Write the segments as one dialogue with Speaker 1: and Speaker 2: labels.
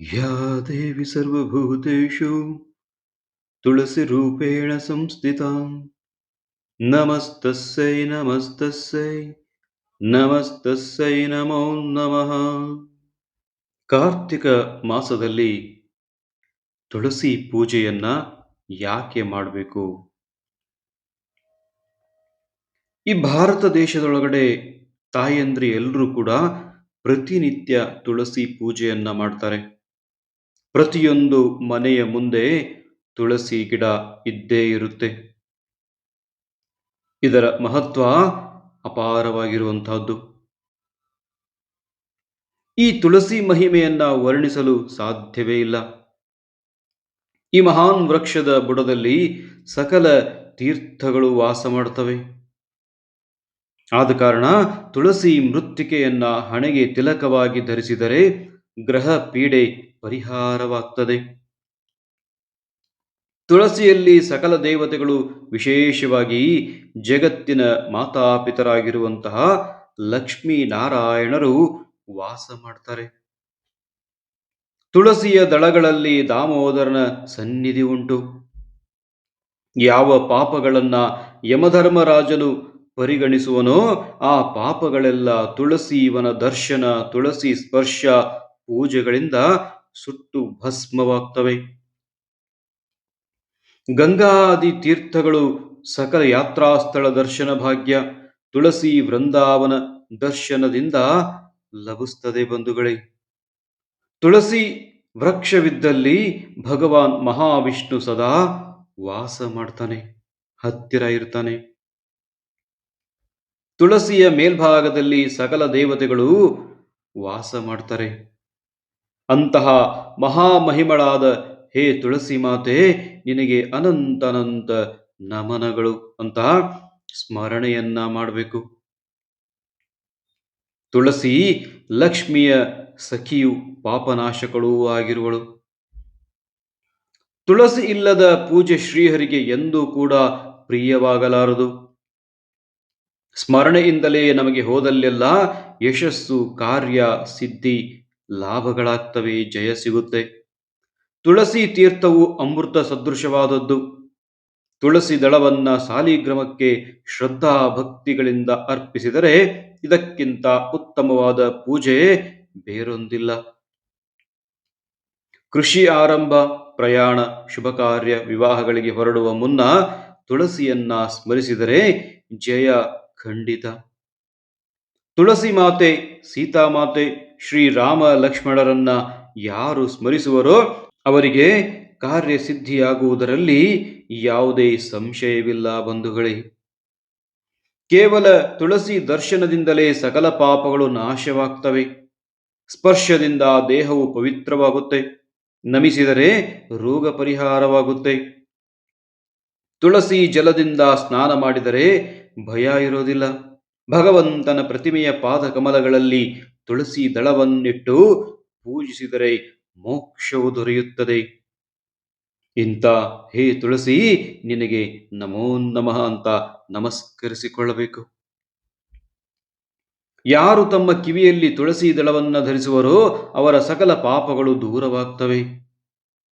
Speaker 1: या देवी सर्वभूतेषु तुलसीरूपेण संस्थिता नमस्तस्यै नमस्तस्यै ನಮಸ್ತಸ್ಸೈ ನಮೋ ನಮಃ ಕಾರ್ತಿಕ ಮಾಸದಲ್ಲಿ ತುಳಸಿ ಪೂಜೆಯನ್ನ ಯಾಕೆ ಮಾಡಬೇಕು ಈ ಭಾರತ ದೇಶದೊಳಗಡೆ ತಾಯಂದ್ರಿ ಎಲ್ಲರೂ ಕೂಡ ಪ್ರತಿನಿತ್ಯ ತುಳಸಿ ಪೂಜೆಯನ್ನ ಮಾಡ್ತಾರೆ ಪ್ರತಿಯೊಂದು ಮನೆಯ ಮುಂದೆ ತುಳಸಿ ಗಿಡ ಇದ್ದೇ ಇರುತ್ತೆ. ಇದರ ಮಹತ್ವ ಅಪಾರವಾಗಿರುವಂತಹದ್ದು ಈ ತುಳಸಿ ಮಹಿಮೆಯನ್ನ ವರ್ಣಿಸಲು ಸಾಧ್ಯವೇ ಇಲ್ಲ. ಈ ಮಹಾನ್ ವೃಕ್ಷದ ಬುಡದಲ್ಲಿ ಸಕಲ ತೀರ್ಥಗಳು ವಾಸ ಮಾಡುತ್ತವೆ ಆದ ಕಾರಣ ತುಳಸಿ ಮೃತ್ತಿಕೆಯನ್ನ ಹಣೆಗೆ ತಿಲಕವಾಗಿ ಧರಿಸಿದರೆ ಗ್ರಹ ಪೀಡೆ ಪರಿಹಾರವಾಗ್ತದೆ. ತುಳಸಿಯಲ್ಲಿ ಸಕಲ ದೇವತೆಗಳು ವಿಶೇಷವಾಗಿ ಜಗತ್ತಿನ ಮಾತಾಪಿತರಾಗಿರುವಂತಹ ಲಕ್ಷ್ಮೀ ನಾರಾಯಣರು ವಾಸ ಮಾಡ್ತಾರೆ. ತುಳಸಿಯ ದಳಗಳಲ್ಲಿ ದಾಮೋದರನ ಸನ್ನಿಧಿ ಉಂಟು. ಯಾವ ಪಾಪಗಳನ್ನ ಯಮಧರ್ಮರಾಜನು ಪರಿಗಣಿಸುವನೋ ಆ ಪಾಪಗಳೆಲ್ಲ ತುಳಸಿವನ ದರ್ಶನ, ತುಳಸಿ ಸ್ಪರ್ಶ, ಪೂಜೆಗಳಿಂದ ಸುಟ್ಟು ಭಸ್ಮವಾಗ್ತವೆ. ಗಂಗಾದಿ ತೀರ್ಥಗಳು ಸಕಲ ಯಾತ್ರಾಸ್ಥಳ ದರ್ಶನ ಭಾಗ್ಯ. ತುಳಸಿ ವೃಂದಾವನ ದರ್ಶನದಿಂದ ಲಭಿಸ್ತದೆ ಬಂಧುಗಳೇ. ತುಳಸಿ ವೃಕ್ಷವಿದ್ದಲ್ಲಿ ಭಗವಾನ್ ಮಹಾವಿಷ್ಣು ಸದಾ ವಾಸ ಮಾಡ್ತಾನೆ, ಹತ್ತಿರ ಇರ್ತಾನೆ. ತುಳಸಿಯ ಮೇಲ್ಭಾಗದಲ್ಲಿ ಸಕಲ ದೇವತೆಗಳು ವಾಸ ಮಾಡ್ತಾರೆ. ಅಂತಹ ಮಹಾಮಹಿಮಳಾದ, ಹೇ ತುಳಸಿ ಮಾತೆ, ನಿನಗೆ ಅನಂತನಂತ ನಮನಗಳು ಅಂತ ಸ್ಮರಣೆಯನ್ನ ಮಾಡಬೇಕು. ತುಳಸಿ ಲಕ್ಷ್ಮಿಯ ಸಖಿಯು ಪಾಪನಾಶಕಳೂ ಆಗಿರುವಳು. ತುಳಸಿ ಇಲ್ಲದ ಪೂಜೆ ಶ್ರೀಹರಿಗೆ ಎಂದೂ ಕೂಡ ಪ್ರಿಯವಾಗಲಾರದು. ಸ್ಮರಣೆಯಿಂದಲೇ ನಮಗೆ ಹೋದಲ್ಲೆಲ್ಲ ಯಶಸ್ಸು, ಕಾರ್ಯ, ಸಿದ್ಧಿ ಲಾಭಗಳಾಗ್ತವೆ, ಜಯ ಸಿಗುತ್ತೆ. ತುಳಸಿ ತೀರ್ಥವು ಅಮೃತ ಸದೃಶವಾದದ್ದು. ತುಳಸಿ ದಳವನ್ನ ಸಾಲಿಗ್ರಮಕ್ಕೆ ಶ್ರದ್ಧಾ ಭಕ್ತಿಗಳಿಂದ ಅರ್ಪಿಸಿದರೆ ಇದಕ್ಕಿಂತ ಉತ್ತಮವಾದ ಪೂಜೆ ಬೇರೊಂದಿಲ್ಲ. ಕೃಷಿ ಆರಂಭ, ಪ್ರಯಾಣ, ಶುಭ ಕಾರ್ಯ, ವಿವಾಹಗಳಿಗೆ ಹೊರಡುವ ಮುನ್ನ ತುಳಸಿಯನ್ನ ಸ್ಮರಿಸಿದರೆ ಜಯ ಖಂಡಿತ. ತುಳಸಿ ಮಾತೆ ಸೀತಾಮಾತೆ ಶ್ರೀರಾಮ ಲಕ್ಷ್ಮಣರನ್ನ ಯಾರು ಸ್ಮರಿಸುವರೋ ಅವರಿಗೆ ಕಾರ್ಯಸಿದ್ಧಿಯಾಗುವುದರಲ್ಲಿ ಯಾವುದೇ ಸಂಶಯವಿಲ್ಲ ಬಂಧುಗಳೇ. ಕೇವಲ ತುಳಸಿ ದರ್ಶನದಿಂದಲೇ ಸಕಲ ಪಾಪಗಳು ನಾಶವಾಗ್ತವೆ. ಸ್ಪರ್ಶದಿಂದ ದೇಹವು ಪವಿತ್ರವಾಗುತ್ತೆ. ನಮಿಸಿದರೆ ರೋಗ ಪರಿಹಾರವಾಗುತ್ತೆ. ತುಳಸಿ ಜಲದಿಂದ ಸ್ನಾನ ಮಾಡಿದರೆ ಭಯ ಇರೋದಿಲ್ಲ. ಭಗವಂತನ ಪ್ರತಿಮೆಯ ಪಾದಕಮಲಗಳಲ್ಲಿ ತುಳಸಿ ದಳವನ್ನಿಟ್ಟು ಪೂಜಿಸಿದರೆ ಮೋಕ್ಷವು ದೊರೆಯುತ್ತದೆ. ಇಂತ ಹೇ ತುಳಸಿ, ನಿನಗೆ ನಮೋ ನಮಃ ಅಂತ ನಮಸ್ಕರಿಸಿಕೊಳ್ಳಬೇಕು. ಯಾರು ತಮ್ಮ ಕಿವಿಯಲ್ಲಿ ತುಳಸಿ ದಳವನ್ನು ಧರಿಸುವರೋ ಅವರ ಸಕಲ ಪಾಪಗಳು ದೂರವಾಗ್ತವೆ.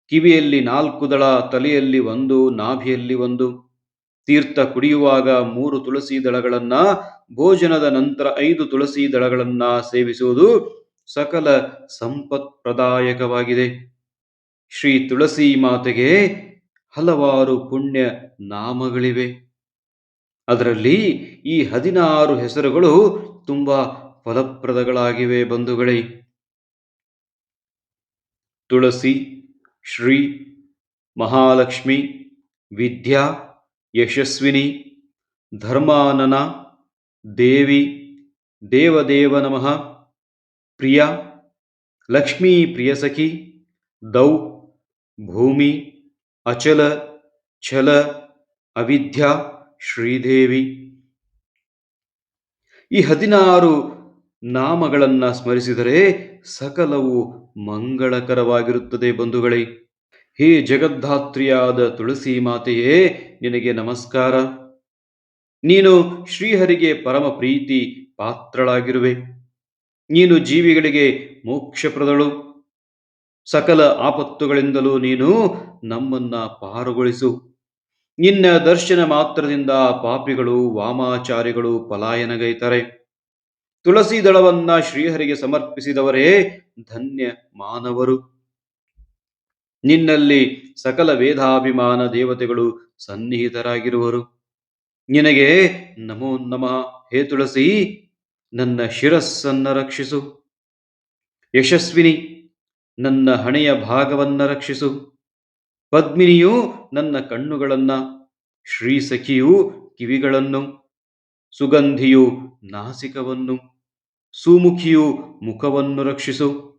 Speaker 1: ಕಿವಿಯಲ್ಲಿ ನಾಲ್ಕು ದಳ, ತಲೆಯಲ್ಲಿ ಒಂದು, ನಾಭಿಯಲ್ಲಿ ಒಂದು. ತೀರ್ಥ ಕುಡಿಯುವಾಗ ಮೂರು ತುಳಸಿ ದಳಗಳನ್ನ, ಭೋಜನದ ನಂತರ ಐದು ತುಳಸಿ ದಳಗಳನ್ನ ಸೇವಿಸುವುದು ಸಕಲ ಸಂಪತ್ ಪ್ರದಾಯಕವಾಗಿದೆ ಶ್ರೀ ತುಳಸಿ ಮಾತೆಗೆ ಹಲವಾರು ಪುಣ್ಯ ನಾಮಗಳಿವೆ. ಅದರಲ್ಲಿ ಈ ಹದಿನಾರು ಹೆಸರುಗಳು ತುಂಬಾ ಫಲಪ್ರದಗಳಾಗಿವೆ ಬಂಧುಗಳೇ. ತುಳಸಿ, ಶ್ರೀ, ಮಹಾಲಕ್ಷ್ಮಿ, ವಿದ್ಯಾ ಯಶಸ್ವಿನಿ, ಧರ್ಮಾನನ, ದೇವಿ, ದೇವದೇವ ನಮಃ. ಪ್ರಿಯ, ಲಕ್ಷ್ಮೀ ಪ್ರಿಯಸಖಿ, ದೌ, ಭೂಮಿ, ಅಚಲ, ಛಲ, ಅವಿದ್ಯಾ, ಶ್ರೀದೇವಿ. ಈ ಹದಿನಾರು ನಾಮಗಳನ್ನು ಸ್ಮರಿಸಿದರೆ ಸಕಲವು ಮಂಗಳಕರವಾಗಿರುತ್ತದೆ ಬಂಧುಗಳೇ. ಹೇ ಜಗದ್ಧಾತ್ರಿಯಾದ ತುಳಸಿ ಮಾತೆಯೇ, ನಿನಗೆ ನಮಸ್ಕಾರ. ನೀನು ಶ್ರೀಹರಿಗೆ ಪರಮ ಪ್ರೀತಿ ಪಾತ್ರಳಾಗಿರುವೆ. ನೀನು ಜೀವಿಗಳಿಗೆ ಮೋಕ್ಷಪ್ರದಳು. ಸಕಲ ಆಪತ್ತುಗಳಿಂದಲೂ ನೀನು ನಮ್ಮನ್ನ ಪಾರುಗೊಳಿಸು. ನಿನ್ನ ದರ್ಶನ ಮಾತ್ರದಿಂದ ಪಾಪಿಗಳು, ವಾಮಾಚಾರಿಗಳು ಪಲಾಯನಗೈತರೆ. ತುಳಸಿ ದಳವನ್ನ ಶ್ರೀಹರಿಗೆ ಸಮರ್ಪಿಸಿದವರೇ ಧನ್ಯ ಮಾನವರು ನಿನ್ನಲ್ಲಿ ಸಕಲ ವೇದಾಭಿಮಾನ ದೇವತೆಗಳು ಸನ್ನಿಹಿತರಾಗಿರುವರು. ನಿನಗೆ ನಮೋ ನಮಃ ಹೇ ತುಳಸಿ, ನನ್ನ ಶಿರಸ್ಸನ್ನ ರಕ್ಷಿಸು. ಯಶಸ್ವಿನಿ, ನನ್ನ ಹಣೆಯ ಭಾಗವನ್ನ ರಕ್ಷಿಸು. ಪದ್ಮಿನಿಯು, ನನ್ನ ಕಣ್ಣುಗಳನ್ನ ಶ್ರೀಸಖಿಯು ಕಿವಿಗಳನ್ನು. ಸುಗಂಧಿಯು ನಾಸಿಕವನ್ನು. ಸುಮುಖಿಯು ಮುಖವನ್ನು ರಕ್ಷಿಸು.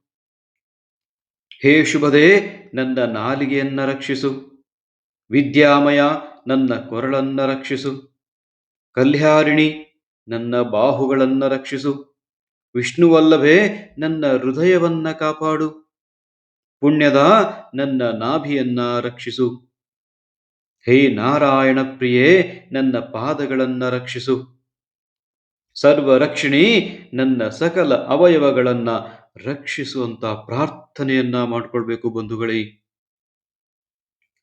Speaker 1: ಹೇ ಶುಭದೇ, ನನ್ನ ನಾಲಿಗೆಯನ್ನ ರಕ್ಷಿಸು. ವಿದ್ಯಾಮಯ, ನನ್ನ ಕೊರಳನ್ನ ರಕ್ಷಿಸು. ಕಲ್ಯಾರಿಣಿ, ನನ್ನ ಬಾಹುಗಳನ್ನ ರಕ್ಷಿಸು. ವಿಷ್ಣುವಲ್ಲಭೆ ನನ್ನ ಹೃದಯವನ್ನ ಕಾಪಾಡು. ಪುಣ್ಯದ, ನನ್ನ ನಾಭಿಯನ್ನ ರಕ್ಷಿಸು. ಹೇ ನಾರಾಯಣ ಪ್ರಿಯೇ, ನನ್ನ ಪಾದಗಳನ್ನ ರಕ್ಷಿಸು. ಸರ್ವ ರಕ್ಷಿಣಿ ನನ್ನ ಸಕಲ ಅವಯವಗಳನ್ನ ರಕ್ಷಿಸುವಂತ ಪ್ರಾರ್ಥನೆಯನ್ನ ಮಾಡಿಕೊಳ್ಬೇಕು ಬಂಧುಗಳೇ.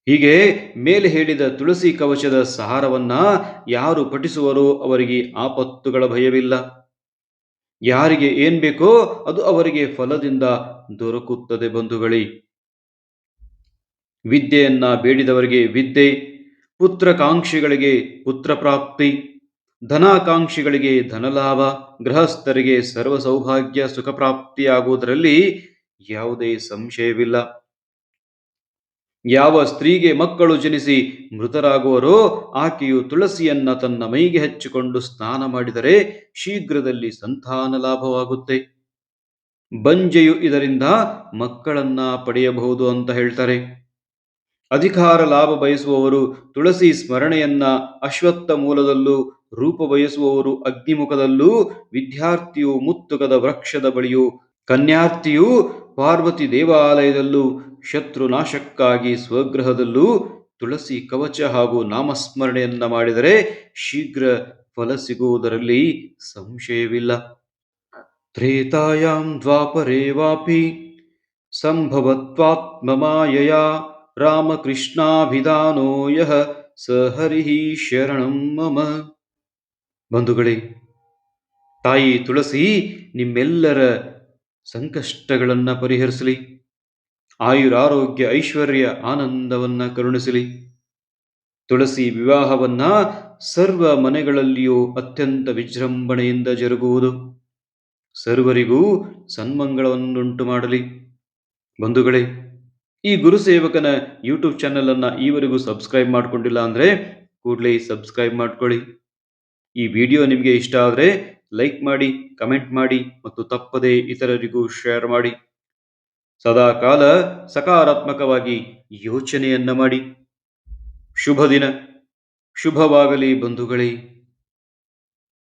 Speaker 1: ಹೀಗೆ ಮೇಲೆ ಹೇಳಿದ ತುಳಸಿ ಕವಚದ ಸಹಾರವನ್ನ ಯಾರು ಪಠಿಸುವರೋ ಅವರಿಗೆ ಆಪತ್ತುಗಳ ಭಯವಿಲ್ಲ. ಯಾರಿಗೆ ಏನ್ ಬೇಕೋ ಅದು ಅವರಿಗೆ ಫಲದಿಂದ ದೊರಕುತ್ತದೆ ಬಂಧುಗಳೇ. ವಿದ್ಯೆಯನ್ನ ಬೇಡಿದವರಿಗೆ ವಿದ್ಯೆ, ಪುತ್ರಕಾಂಕ್ಷಿಗಳಿಗೆ ಪುತ್ರ ಪ್ರಾಪ್ತಿ ಧನಾಕಾಂಕ್ಷಿಗಳಿಗೆ ಧನಲಾಭ, ಗೃಹಸ್ಥರಿಗೆ ಸರ್ವ ಸೌಭಾಗ್ಯ ಸುಖ ಪ್ರಾಪ್ತಿಯಾಗುವುದರಲ್ಲಿ ಯಾವುದೇ ಸಂಶಯವಿಲ್ಲ. ಯಾವ ಸ್ತ್ರೀಗೆ ಮಕ್ಕಳು ಜನಿಸಿ ಮೃತರಾಗುವರೋ, ಆಕೆಯು ತುಳಸಿಯನ್ನ ತನ್ನ ಮೈಗೆ ಹಚ್ಚಿಕೊಂಡು ಸ್ನಾನ ಮಾಡಿದರೆ ಶೀಘ್ರದಲ್ಲಿ ಸಂತಾನ ಲಾಭವಾಗುತ್ತೆ. ಬಂಜೆಯು ಇದರಿಂದ ಮಕ್ಕಳನ್ನ ಪಡೆಯಬಹುದು ಅಂತ ಹೇಳ್ತಾರೆ. ಅಧಿಕಾರ ಲಾಭ ಬಯಸುವವರು ತುಳಸಿ ಸ್ಮರಣೆಯನ್ನ ಅಶ್ವತ್ಥ ಮೂಲದಲ್ಲೂ ರೂಪ ಬಯಸುವವರು ಅಗ್ನಿಮುಖದಲ್ಲೂ, ವಿದ್ಯಾರ್ಥಿಯು ಮುತ್ತುಕದ ವೃಕ್ಷದ ಬಳಿಯೂ, ಕನ್ಯಾರ್ಥಿಯು ಪಾರ್ವತಿ ದೇವಾಲಯದಲ್ಲೂ ಶತ್ರು ನಾಶಕ್ಕಾಗಿ ಸ್ವಗ್ರಹದಲ್ಲೂ ತುಳಸಿ ಕವಚ ಹಾಗೂ ನಾಮಸ್ಮರಣೆಯನ್ನ ಮಾಡಿದರೆ ಶೀಘ್ರ ಫಲ ಸಿಗುವುದರಲ್ಲಿ ಸಂಶಯವಿಲ್ಲ. ತ್ರೇತಾಯಾಂ ದ್ವಾಪರೇವಾಪಿ ಸಂಭವತ್ವಾತ್ಮಮಾಯಯ ರಾಮಕೃಷ್ಣಾಭಿಧಾನೋ ಸಹರಿಹಿ ಶರಣಂ ಬಂಧುಗಳೇ, ತಾಯಿ ತುಳಸಿ, ನಿಮ್ಮೆಲ್ಲರ ಸಂಕಷ್ಟಗಳನ್ನು ಪರಿಹರಿಸಲಿ. ಆಯುರಾರೋಗ್ಯ ಐಶ್ವರ್ಯ ಆನಂದವನ್ನ ಕರುಣಿಸಲಿ. ತುಳಸಿ ವಿವಾಹವನ್ನ ಸರ್ವ ಮನೆಗಳಲ್ಲಿಯೂ ಅತ್ಯಂತ ವಿಜೃಂಭಣೆಯಿಂದ ಜರುಗುವುದು. ಸರ್ವರಿಗೂ ಸನ್ಮಂಗಳವನ್ನುಂಟು ಮಾಡಲಿ. ಬಂಧುಗಳೇ, ಈ ಗುರುಸೇವಕನ ಯೂಟ್ಯೂಬ್ ಚಾನೆಲ್ ಅನ್ನ ಈವರೆಗೂ ಸಬ್ಸ್ಕ್ರೈಬ್ ಮಾಡ್ಕೊಂಡಿಲ್ಲ ಅಂದರೆ ಕೂಡಲೇ ಸಬ್ಸ್ಕ್ರೈಬ್ ಮಾಡ್ಕೊಳ್ಳಿ. ಈ ವಿಡಿಯೋ ನಿಮಗೆ ಇಷ್ಟ ಆದರೆ ಲೈಕ್ ಮಾಡಿ ಕಮೆಂಟ್ ಮಾಡಿ ಮತ್ತು ತಪ್ಪದೇ ಇತರರಿಗೂ ಶೇರ್ ಮಾಡಿ. ಸದಾ ಕಾಲ ಸಕಾರಾತ್ಮಕವಾಗಿ ಯೋಚನೆಯನ್ನ ಮಾಡಿ. ಶುಭ ದಿನ. ಶುಭವಾಗಲಿ ಬಂಧುಗಳೇ.